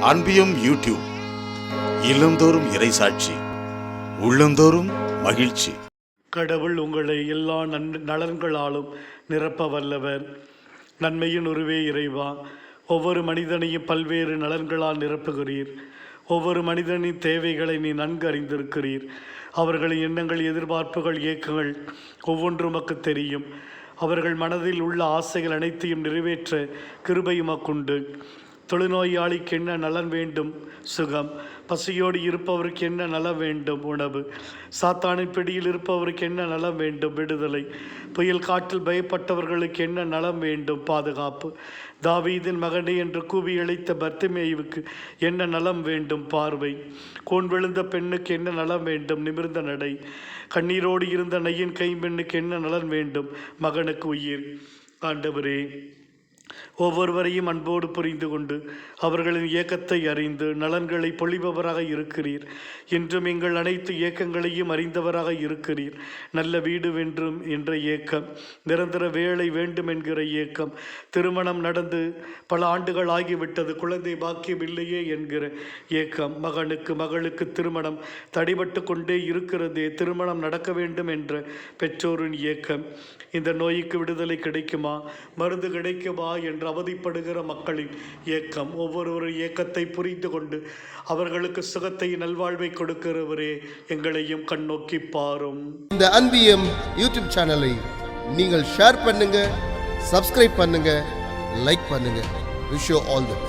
அன்பியும் YouTube இல்லந்தோறும் இறைசாட்சி உள்ளந்தோறும் மகிழ்ச்சி. கடவுள் உங்களை எல்லா நன் நலன்களாலும் நிரப்ப வல்லவர். நன்மையின் உருவே இறைவா ஒவ்வொரு மனிதனையும் பல்வேறு நலன்களால் நிரப்புகிறீர். ஒவ்வொரு மனிதனின் தேவைகளை நீ நன்கு அறிந்திருக்கிறீர். அவர்களின் எண்ணங்கள் எதிர்பார்ப்புகள் இயக்கங்கள் ஒவ்வொன்றும் உமக்கு தெரியும். அவர்கள் மனதில் உள்ள ஆசைகள் அனைத்தையும் நிறைவேற்ற கிருபை உமக்குண்டு. தொழுநோயாளிக்கு என்ன நலன் வேண்டும்? சுகம். பசியோடு இருப்பவருக்கு என்ன நலம் வேண்டும்? உணவு. சாத்தானின் பிடியில் இருப்பவருக்கு என்ன நலம் வேண்டும்? விடுதலை. புயல் காற்றில் பயப்பட்டவர்களுக்கு என்ன நலம் வேண்டும்? பாதுகாப்பு. தாவீதின் மகனே என்று கூவி அழைத்த பர்த்திமேயுவுக்கு என்ன நலம் வேண்டும்? பார்வை. கோன் விழுந்த பெண்ணுக்கு என்ன நலம் வேண்டும்? நிமிர்ந்த நடை. கண்ணீரோடு இருந்த நையின் கைம்பெண்ணுக்கு என்ன நலன் வேண்டும்? மகனுக்கு உயிர். ஆண்டவரே ஒவ்வொருவரையும் அன்போடு புரிந்து கொண்டு அவர்களின் இயக்கத்தை அறிந்து நலன்களை பொழிபவராக இருக்கிறீர். என்றும் எங்கள் அனைத்து இயக்கங்களையும் அறிந்தவராக இருக்கிறீர். நல்ல வீடு வென்றும் என்ற இயக்கம் நிரந்தர வேலை வேண்டும் என்கிற இயக்கம் திருமணம் நடந்து பல ஆண்டுகள் ஆகிவிட்டது குழந்தை பாக்கியம் இல்லையே என்கிற இயக்கம் மகனுக்கு மகளுக்கு திருமணம் தடைபட்டு கொண்டே இருக்கிறதே திருமணம் நடக்க வேண்டும் என்ற பெற்றோரின் இயக்கம். இந்த நோய்க்கு விடுதலை கிடைக்குமா? மருந்து கிடைக்குமா என்று அவதிப்படுகிற மக்களின் இயக்கம் ஒவ்வொரு இயக்கத்தை புரிந்து கொண்டு அவர்களுக்கு சுகத்தை நல்வாழ்வை கொடுக்கிறவரே எங்களையும் கண்ணோக்கி பாரும். இந்த அன்பியம் யூடியூப் சேனலை நீங்கள் ஷேர் பண்ணுங்க சப்ஸ்கிரைப் பண்ணுங்க லைக் பண்ணுங்க. Wish all the best